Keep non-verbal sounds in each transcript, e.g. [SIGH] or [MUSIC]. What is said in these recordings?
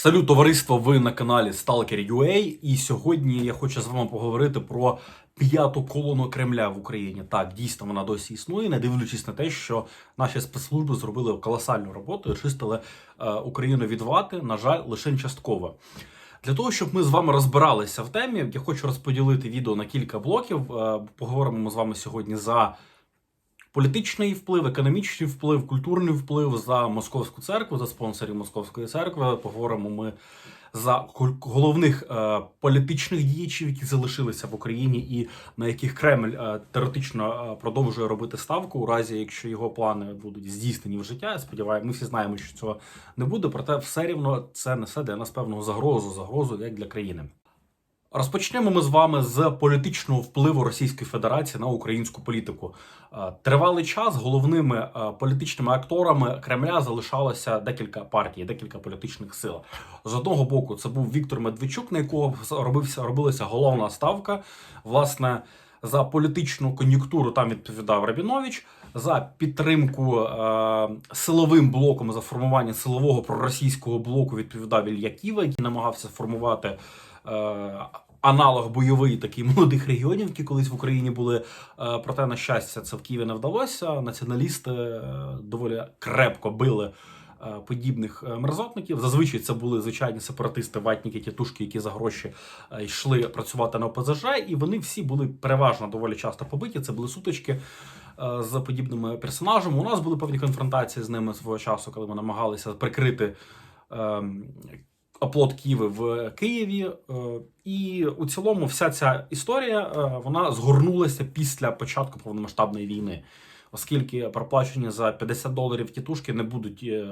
Салют, товариство! Ви на каналі Stalker UA. І сьогодні я хочу з вами поговорити про п'яту колону Кремля в Україні. Так, дійсно, вона досі існує, не дивлячись на те, що наші спецслужби зробили колосальну роботу і очистили е, Україну від вати, на жаль, лише частково. Для того, щоб ми з вами розбиралися в темі, я хочу розподілити відео на кілька блоків. Е, Поговоримо з вами сьогодні за політичний вплив, економічний вплив, культурний вплив за московську церкву, за спонсорів московської церкви. Поговоримо ми за головних е, політичних діячів, які залишилися в Україні, і на яких Кремль е, теоретично е, продовжує робити ставку, у разі якщо його плани будуть здійснені в життя. Я сподіваюся, ми всі знаємо, що цього не буде. Проте все рівно це несе для нас певну загрозу, загрозу як для країни. Розпочнемо ми з вами з політичного впливу Російської Федерації на українську політику. Е, Тривалий час головними е, політичними акторами Кремля залишалося декілька партій, декілька політичних сил. З одного боку, це був Віктор Медведчук, на якого робився робилася головна ставка. Власне, за політичну кон'юнктуру там відповідав Рабінович. За підтримку е, силовим блоком за формування силового проросійського блоку відповідав Ілля Ківа, який намагався формувати аналог бойовий такий молодих регіонів, які колись в Україні були. Е, проте, на щастя, це в Києві не вдалося. Націоналісти е, доволі крепко били. е, Подібних е, мерзотників зазвичай це були звичайні сепаратисти, ватніки, тітушки, які за гроші е, йшли працювати на ОПЗЖ, і вони всі були переважно доволі часто побиті. Це були сутички е, з подібними персонажами. У нас були певні конфронтації з ними свого часу, коли ми намагалися прикрити ем, оплот Києва в Києві. Е, І у цілому вся ця історія е, вона згорнулася після початку повномасштабної війни. Оскільки проплачені за 50 доларів тітушки не будуть е,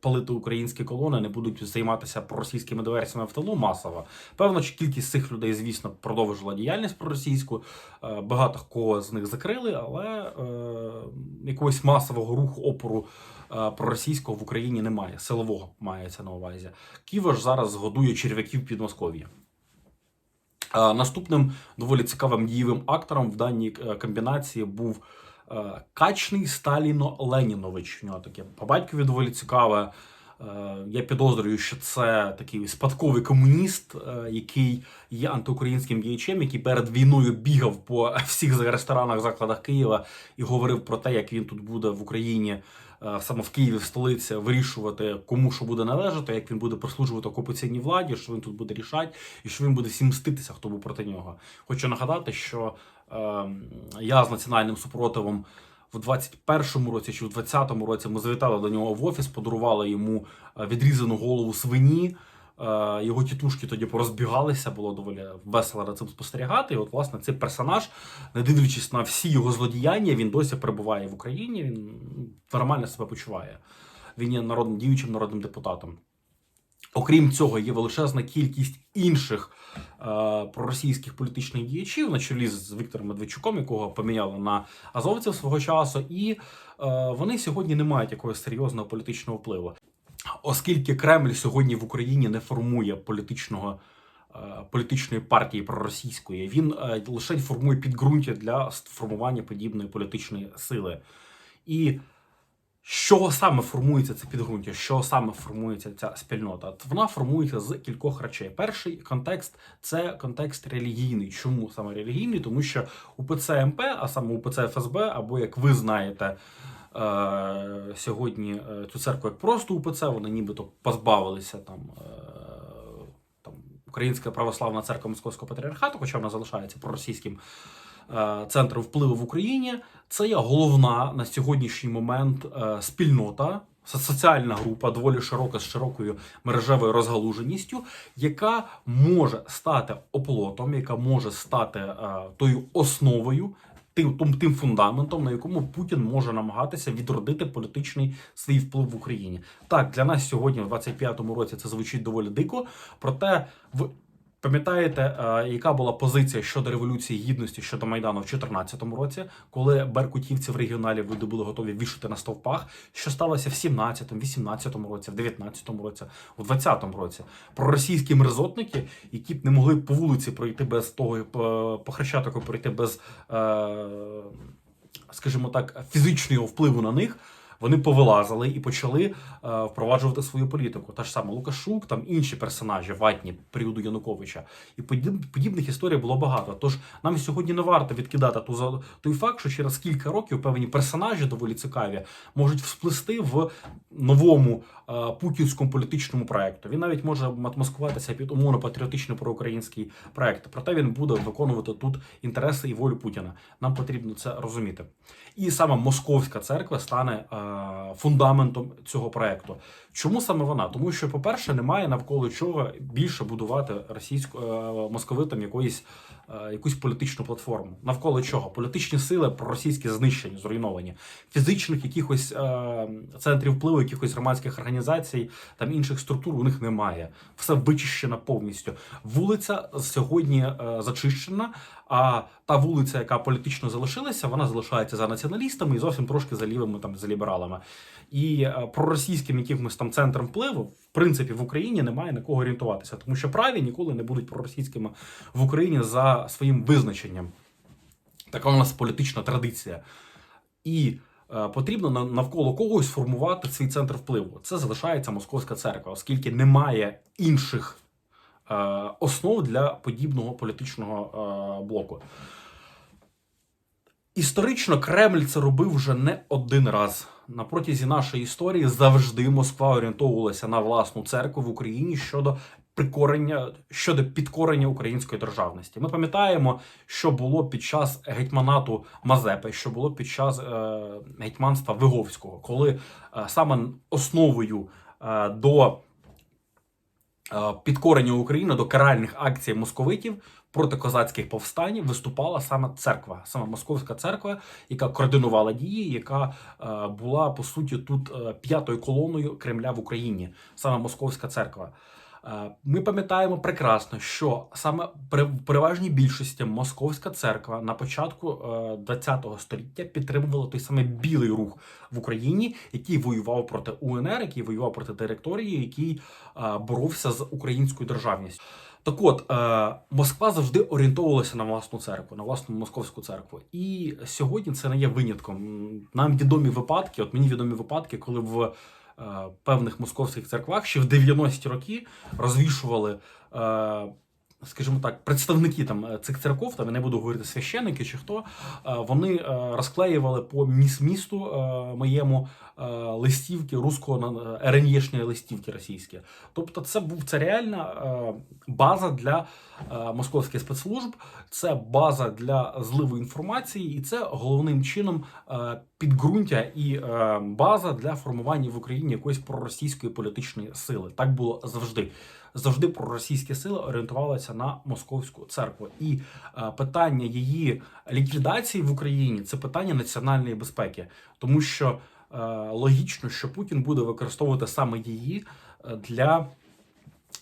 палити українські колони, не будуть займатися проросійськими диверсіями в тилу масово. Певно, що кількість цих людей, звісно, продовжила діяльність проросійську. Багато кого з них закрили, але якогось масового руху опору проросійського в Україні немає. Силового мається на увазі. Ківа ж зараз годує черв'яків під Москов'я. Е, Наступним доволі цікавим дієвим актором в даній е, комбінації був е, Качний Сталіно Ленінович. У нього таке по батькові доволі цікаве. Е, Я підозрюю, що це такий спадковий комуніст, е, який є антиукраїнським діячем, який перед війною бігав по [LAUGHS] всіх ресторанах, закладах Києва і говорив про те, як він тут буде в Україні, е, саме в Києві, в столиці, вирішувати, кому що буде належати, як він буде прислужувати окупаційній владі, що він тут буде рішати, і що він буде всім мститися, хто був проти нього. Хочу нагадати, що е, я з національним супротивом в 21-му році чи в 20-му році ми завітали до нього в офіс, подарували йому е, відрізану голову свині. Е, Його тітушки тоді порозбігалися, було доволі весело на цим спостерігати. І от, власне, цей персонаж, не дивлячись на всі його злодіяння, він досі перебуває в Україні. Він нормально себе почуває. Він є народним діючим народним депутатом. Окрім цього, є величезна кількість інших е, проросійських політичних діячів, на чолі з Віктором Медведчуком, якого поміняли на азовців свого часу, і е, вони сьогодні не мають якогось серйозного політичного впливу. Оскільки Кремль сьогодні в Україні не формує політичного. е, Політичної партії проросійської він е, лише формує підґрунтя для формування подібної політичної сили. І чого саме формується це підґрунтя? чого саме формується ця спільнота? Вона формується з кількох речей. Перший контекст це контекст релігійний. Чому саме релігійний? Тому що УПЦ МП, а саме УПЦ ФСБ, або як ви знаєте. Е, Сьогодні е, цю церкву як просто УПЦ, вони нібито позбавилися е, там Українська православна церква Московського патріархату, хоча вона залишається проросійським е, центром впливу в Україні. Це є головна на сьогоднішній момент спільнота, соціальна група, доволі широка з широкою мережевою розгалуженістю, яка може стати оплотом, яка може стати е, тою основою. Тим, тим, тим фундаментом, на якому Путін може намагатися відродити політичний свій вплив в Україні. Так, для нас сьогодні, в 25-му році, це звучить доволі дико. Проте в Пам'ятаєте, е, яка була позиція щодо революції гідності щодо майдану в 2014 році, коли беркутівці в регіоналі люди були готові вішати на стовпах? Що сталося в 17-му, 18-му році, в 19-му році, у 20-му році? Проросійські мерзотники, які б не могли по вулиці пройти без того, по, по хрещатику пройти без, е, скажімо так, фізичного впливу на них. Вони повилазили і почали е, впроваджувати свою політику. Та ж саме Лукашук, там інші персонажі ватні періоду Януковича. І подіб- подібних історій було багато. Тож нам сьогодні не варто відкидати ту той факт, що через кілька років певні персонажі доволі цікаві можуть всплисти в новому е, путінському політичному проекту. Він навіть може маскуватися під умовно патріотично проукраїнський проект. Проте він буде виконувати тут інтереси і волю Путіна. Нам потрібно це розуміти. І саме московська церква стане е, фундаментом цього проекту. Чому саме вона? Тому що, по-перше, немає навколо чого більше будувати російську е, московитам якоїсь е, якусь політичну платформу. Навколо чого? Політичні сили проросійські знищені, зруйновані, фізичних якихось е, центрів впливу, якихось громадських організацій, там інших структур у них немає. Все вичищено повністю. Вулиця сьогодні зачищена. А та вулиця, яка політично залишилася, вона залишається за націоналістами і зовсім трошки за лівими там за лібералами. І е, проросійським якимось там центром впливу, в принципі, в Україні немає на кого орієнтуватися, тому що праві ніколи не будуть проросійськими в Україні за своїм визначенням. Така у нас політична традиція. І е, потрібно навколо когось формувати свій центр впливу. Це залишається Московська церква, оскільки немає інших основ для подібного політичного е, блоку. Історично Кремль це робив вже не один раз. На протязі нашої історії завжди Москва орієнтовувалася на власну церкву в Україні щодо прикорення щодо підкорення української державності. Ми пам'ятаємо, що було під час гетьманату Мазепи, що було під час е, гетьманства Виговського, коли е, саме основою е, до е, підкорення України до каральних акцій московитів проти козацьких повстань виступала саме церква, саме московська церква, яка координувала дії, яка е, була по суті тут е, п'ятою колоною Кремля в Україні, саме московська церква. Е, Ми пам'ятаємо прекрасно, що саме при переважній більшості московська церква на початку ХХ століття підтримувала той самий білий рух в Україні, який воював проти УНР, який воював проти директорії, який е, боровся з українською державністю. Так от, е, Москва завжди орієнтовувалася на власну церкву, на власну московську церкву. І сьогодні це не є винятком. Нам відомі випадки, от мені відомі випадки, коли в е, певних московських церквах ще в 90-ті роки розвішували. Скажімо так, представники там е, цих церков, там я не буду говорити священники чи хто, е, вони е, розклеювали по міс місту моєму листівки руського РНЄшні листівки російські. Тобто, це був це реальна база для московських спецслужб, це база для зливу інформації, і це головним чином підґрунтя і база для формування в Україні якоїсь проросійської політичної сили. Так було завжди. Завжди проросійські сили орієнтувалися на московську церкву, і е, питання її ліквідації в Україні це питання національної безпеки, тому що е, логічно, що Путін буде використовувати саме її е, для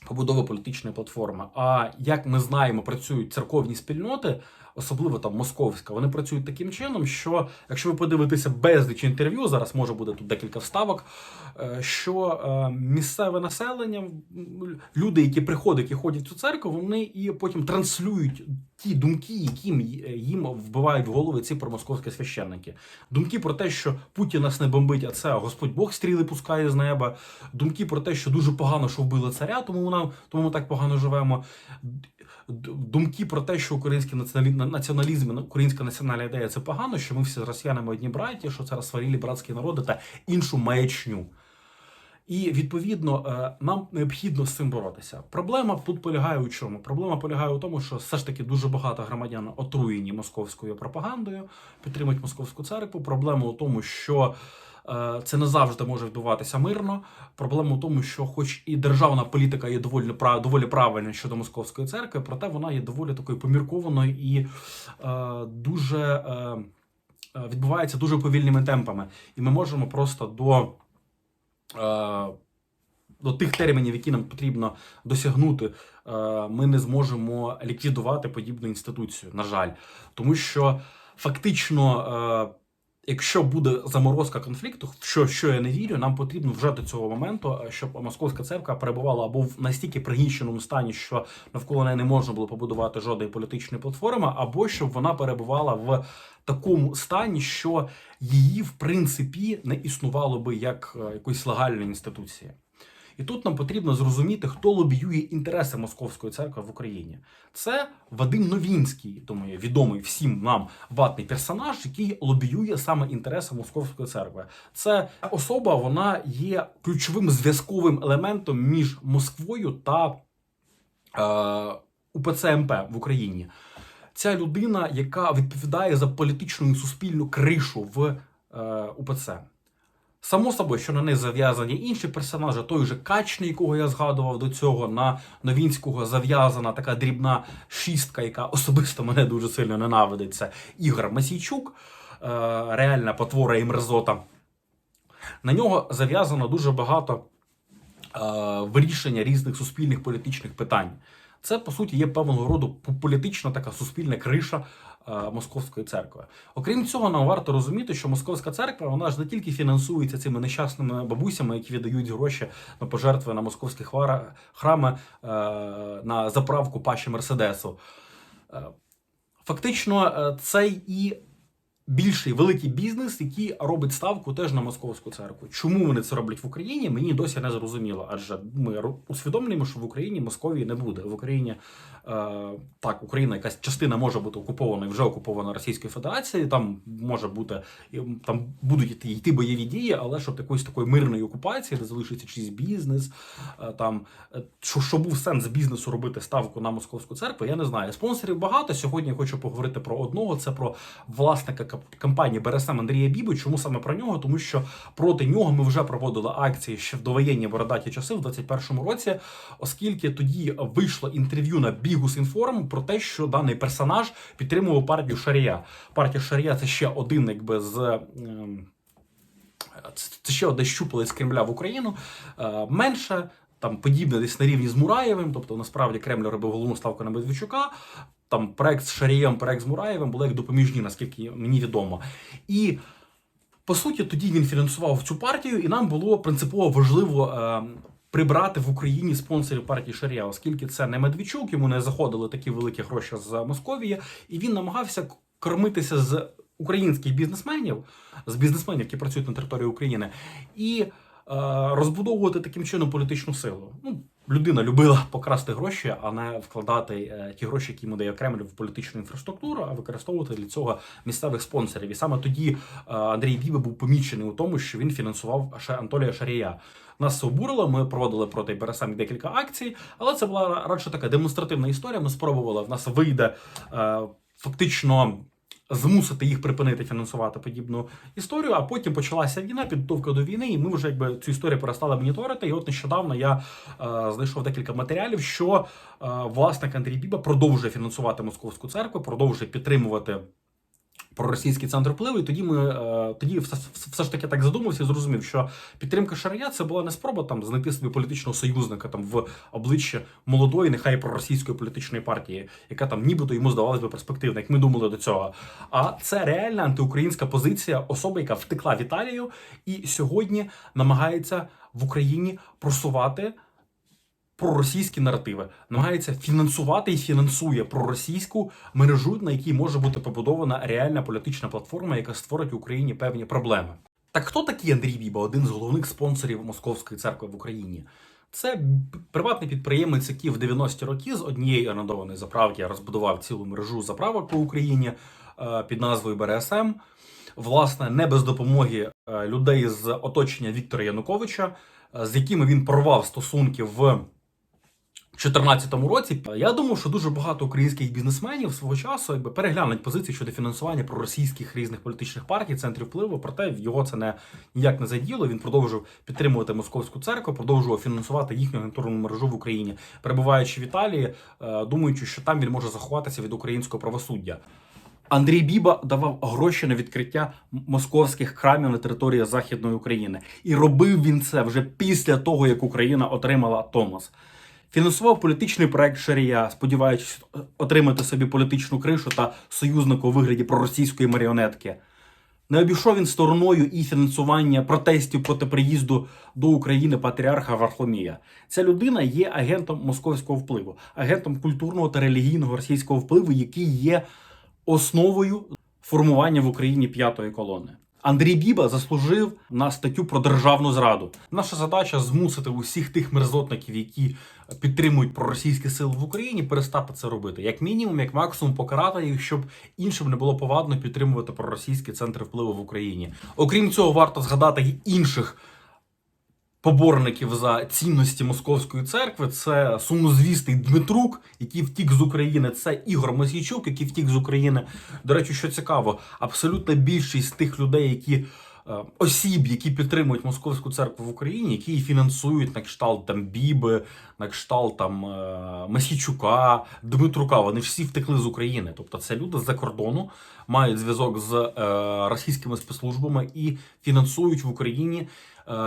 побудови політичної платформи. А як ми знаємо, працюють церковні спільноти, особливо там московська, вони працюють таким чином, що якщо ви подивитеся безліч інтерв'ю, зараз може буде тут декілька вставок, е, що е, місцеве населення, люди, які приходять і ходять в цю церкву, вони і потім транслюють ті думки, які їм- їм вбивають в голови ці промосковські священники. Думки про те, що Путін нас не бомбить, а це Господь Бог стріли пускає з неба. Думки про те, що дуже погано, що вбили царя, тому нам тому ми так погано живемо. Думки про те, що український націоналі- націоналізм, українська національна ідея це погано, що ми всі з росіянами одні браті, що це розсварілі братські народи та іншу маячню. І відповідно е, нам необхідно з цим боротися. Проблема тут полягає у чому? Проблема полягає у тому, що все ж таки дуже багато громадян отруєні московською пропагандою, підтримують московську церкву. Проблема у тому, що це не завжди може відбуватися мирно. Проблема у тому, що, хоч і державна політика є доволі доволі правильна щодо московської церкви, проте вона є доволі такою поміркованою і е, дуже е, е, відбувається дуже повільними темпами. І ми можемо просто до е, до тих термінів, які нам потрібно досягнути, е, ми не зможемо ліквідувати подібну інституцію, на жаль. Тому що фактично, е, якщо буде заморозка конфлікту, що, що я не вірю, нам потрібно вже до цього моменту, е, щоб московська церква перебувала або в настільки пригніченому стані, що навколо неї не можна було побудувати жодної політичної платформи, або щоб вона перебувала в такому стані, що її в принципі не існувало би як е, якоїсь легальної інституції. І тут нам потрібно зрозуміти, хто лобіює інтереси Московської церкви в Україні. Це Вадим Новінський, тому є відомий всім нам ватний персонаж, який лобіює саме інтереси Московської церкви. Це особа, вона є ключовим зв'язковим елементом між Москвою та е, УПЦ МП в Україні. Ця людина, яка відповідає за політичну і суспільну кришу в е, УПЦ. Само собою, що на неї зав'язані інші персонажі, той же Качний, якого я згадував до цього, на Новінського зав'язана така дрібна шістка, яка особисто мене дуже сильно ненавидить. Це Ігор Масійчук, е, реальна потвора і мерзота. На нього зав'язано дуже багато е, вирішення різних суспільних політичних питань. Це по суті є певного роду політична така суспільна криша е, московської церкви. Окрім цього, нам варто розуміти, що московська церква вона ж не тільки фінансується цими нещасними бабусями, які віддають гроші на пожертви на московські хвара- храми е, на заправку паші Мерседесу. Е, Фактично, це і більший великий бізнес, який робить ставку теж на московську церкву. Чому вони це роблять в Україні? Мені досі не зрозуміло. Адже ми усвідомлюємо, що в Україні Московії не буде. В Україні е, так, Україна, якась частина може бути окупована і вже окупована Російською Федерацією. Там може бути там будуть йти, бойові дії, але щоб якоїсь такої мирної окупації, де залишиться чийсь бізнес, е, там е, що, що був сенс бізнесу робити ставку на московську церкву, я не знаю. Спонсорів багато. Сьогодні я хочу поговорити про одного. Це про власника компанії БРСМ Андрія Біби. Чому саме про нього? Тому що проти нього ми вже проводили акції ще в довоєнні бородаті часи в 21-му році, оскільки тоді вийшло інтерв'ю на Бігус Інформ про те, що даний персонаж підтримував партію Шарія. Партія Шарія це ще один, якби з. ем, це ще одне щупалець Кремля в Україну. Е, менше, там подібне десь на рівні з Мураєвим. Тобто, насправді Кремль робив головну ставку на Медведчука. Там проект з Шарієм, проект з Мураєвим були як допоміжні, наскільки мені відомо. І по суті, тоді він фінансував цю партію, і нам було принципово важливо. Е, Прибрати в Україні спонсорів партії Шарія, оскільки це не Медведчук, йому не заходили такі великі гроші з Московії, і він намагався кормитися з українських бізнесменів, з бізнесменів, які працюють на території України, і розбудовувати таким чином політичну силу. Ну, людина любила покрасти гроші, а не вкладати е, ті гроші, які йому дає Кремль в політичну інфраструктуру, а використовувати для цього місцевих спонсорів. І саме тоді е, Андрій Біба був помічений у тому, що він фінансував ще Анатолія Шарія. Нас це обурило. Ми проводили проти БРСМ декілька акцій, але це була радше така демонстративна історія. Ми спробували. В нас вийде е, фактично. Змусити їх припинити фінансувати подібну історію, а потім почалася війна, підготовка до війни, і ми вже якби цю історію перестали моніторити. І от нещодавно я е, знайшов декілька матеріалів, що е, власник Андрій Біба продовжує фінансувати московську церкву, продовжує підтримувати проросійський центр впливу. І тоді ми е, тоді все, все ж таки так задумався і зрозумів, що підтримка Шарія це була не спроба там знайти собі політичного союзника там в обличчя молодої, нехай проросійської політичної партії, яка там нібито йому здавалась би перспективна, як ми думали до цього. А це реальна антиукраїнська позиція особи, яка втекла в Італію і сьогодні намагається в Україні просувати проросійські наративи, намагається фінансувати і фінансує проросійську мережу, на якій може бути побудована реальна політична платформа, яка створить в Україні певні проблеми. Так хто такий Андрій Біба, один з головних спонсорів Московської церкви в Україні? Це приватний підприємець, який в 90-ті роки з однієї орендованої заправки розбудував цілу мережу заправок по Україні е, під назвою БРСМ. Власне, не без допомоги е, людей з оточення Віктора Януковича, е, з якими він порвав стосунки в 2014 році. Я думав, що дуже багато українських бізнесменів свого часу якби переглянуть позиції щодо фінансування проросійських різних політичних партій, центрів впливу. Проте його це не ніяк не заділо. Він продовжив підтримувати московську церкву, продовжував фінансувати їхню агентурну мережу в Україні, перебуваючи в Італії, е, думаючи, що там він може заховатися від українського правосуддя. Андрій Біба давав гроші на відкриття московських храмів на території Західної України, і робив він це вже після того, як Україна отримала Томос. Фінансував політичний проект Шарія, сподіваючись отримати собі політичну кришу та союзника у вигляді проросійської маріонетки. Не обійшов він стороною і фінансування протестів проти приїзду до України патріарха Варфоломія. Ця людина є агентом московського впливу, агентом культурного та релігійного російського впливу, який є основою формування в Україні п'ятої колони. Андрій Біба заслужив на статтю про державну зраду. Наша задача змусити усіх тих мерзотників, які підтримують проросійські сили в Україні, перестати це робити. Як мінімум, як максимум, покарати їх, щоб іншим не було повадно підтримувати проросійські центри впливу в Україні. Окрім цього, варто згадати й інших поборників за цінності московської церкви. Це сумнозвісний Дмитрук, який втік з України. Це Ігор Мосійчук, який втік з України. До речі, що цікаво, абсолютна більшість тих людей, які е, осіб, які підтримують московську церкву в Україні, які її фінансують на кшталт там Біби, на кшталт там е, Масійчука, Дмитрука. Вони всі втекли з України. Тобто, це люди з-за кордону мають зв'язок з е, російськими спецслужбами і фінансують в Україні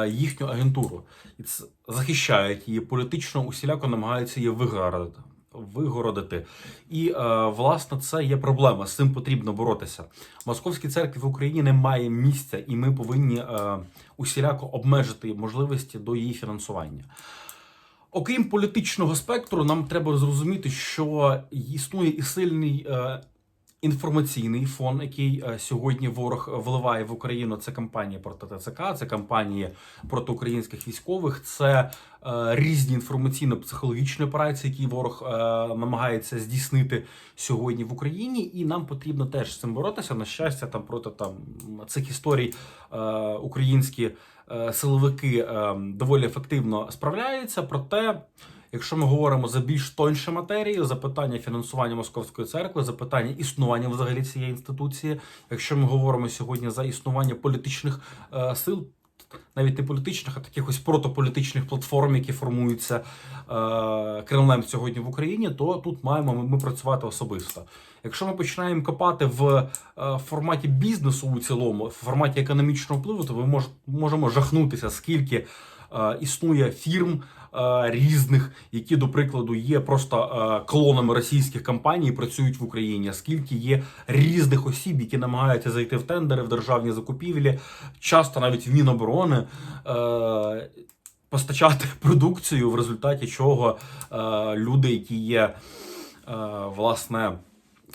їхню агентуру. І захищають її політично, усіляко намагаються її вигородити. Вигородити. І е, власне це є проблема. З цим потрібно боротися. Московській церкві в Україні немає місця, і ми повинні е, усіляко обмежити можливості до її фінансування. Окрім політичного спектру, нам треба зрозуміти, що існує і сильний е, інформаційний фон, який е, сьогодні ворог вливає в Україну. Це кампанії проти ТЦК, це кампанії проти українських військових, це е, різні інформаційно-психологічні операції, які ворог е, намагається здійснити сьогодні в Україні, і нам потрібно теж з цим боротися. На щастя, там проти там цих історій е, українські е, силовики е, доволі ефективно справляються. Проте. Якщо ми говоримо за більш тоньше матерії, за питання фінансування московської церкви, за питання існування взагалі цієї інституції, якщо ми говоримо сьогодні за існування політичних е, сил, навіть не політичних, а таких ось протополітичних платформ, які формуються е, Кремлем сьогодні в Україні, то тут маємо ми, ми працювати особисто. Якщо ми починаємо копати в е, форматі бізнесу у цілому, в форматі економічного впливу, то ми мож, можемо жахнутися, скільки е, існує фірм різних, які, до прикладу, є просто е, клонами російських компаній, і працюють в Україні. Скільки є різних осіб, які намагаються зайти в тендери, в державні закупівлі, часто навіть в Міноборони. Е, Постачати [LAUGHS] продукцію, в результаті чого е, люди, які є е, власне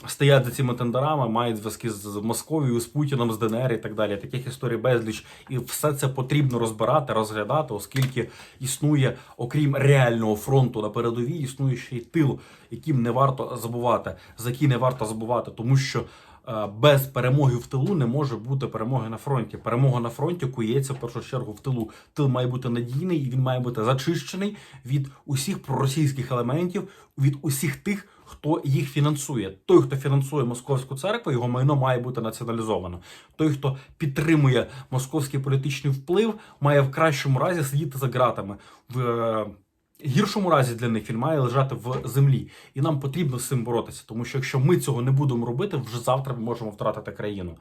стоять за цими тендерами, мають зв'язки з Московією, з Путіном, з ДНР і так далі. Таких історій безліч, і все це потрібно розбирати, розглядати, оскільки існує, окрім реального фронту на передовій, існує ще й тил, яким не варто забувати, за який не варто забувати, тому що. е, Без перемоги в тилу не може бути перемоги на фронті. Перемога на фронті кується в першу чергу в тилу. Тил має бути надійний і він має бути зачищений від усіх проросійських елементів, від усіх тих, хто їх фінансує. Той, хто фінансує московську церкву, його майно має бути націоналізовано. Той, хто підтримує московський політичний вплив, має в кращому разі сидіти за ґратами. В е, гіршому разі для них він має лежати в землі. І нам потрібно з цим боротися, тому що якщо ми цього не будемо робити, вже завтра ми можемо втратити країну.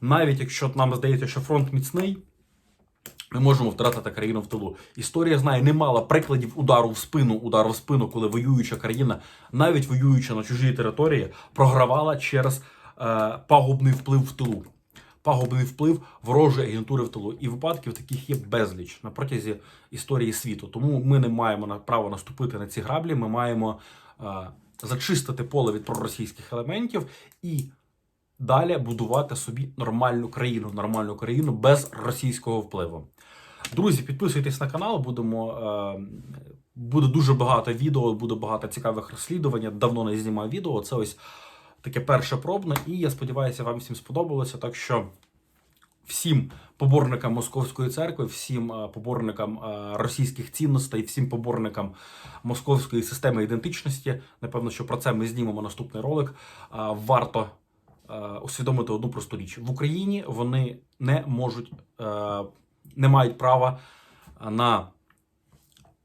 Навіть якщо нам здається, що фронт міцний. Ми можемо втратити країну в тилу. Історія знає немало прикладів удару в спину, удару в спину, коли воююча країна, навіть воююча на чужій території, програвала через е, пагубний вплив в тилу. Пагубний вплив ворожої агентури в тилу. І випадків таких є безліч на протязі історії світу. Тому ми не маємо на право наступити на ці граблі. Ми маємо е, зачистити поле від проросійських елементів і далі будувати собі нормальну країну, нормальну країну без російського впливу. Друзі, підписуйтесь на канал, будемо. Е, буде дуже багато відео, буде багато цікавих розслідувань. Давно не знімав відео. Це ось таке перше пробне, і я сподіваюся, вам всім сподобалося. Так що всім поборникам московської церкви, всім е, поборникам е, російських цінностей, всім поборникам московської системи ідентичності. Напевно, що про це ми знімемо наступний ролик. Варто усвідомити одну просту річ: в Україні вони не можуть, е, не мають права на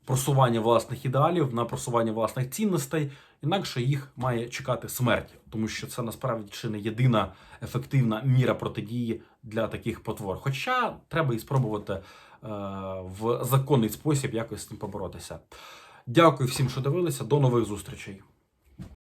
просування власних ідеалів, на просування власних цінностей. Інакше їх має чекати смерть, тому що це насправді чи не єдина ефективна міра протидії для таких потвор. Хоча треба і спробувати е, в законний спосіб якось з цим поборотися. Дякую всім, що дивилися. До нових зустрічей.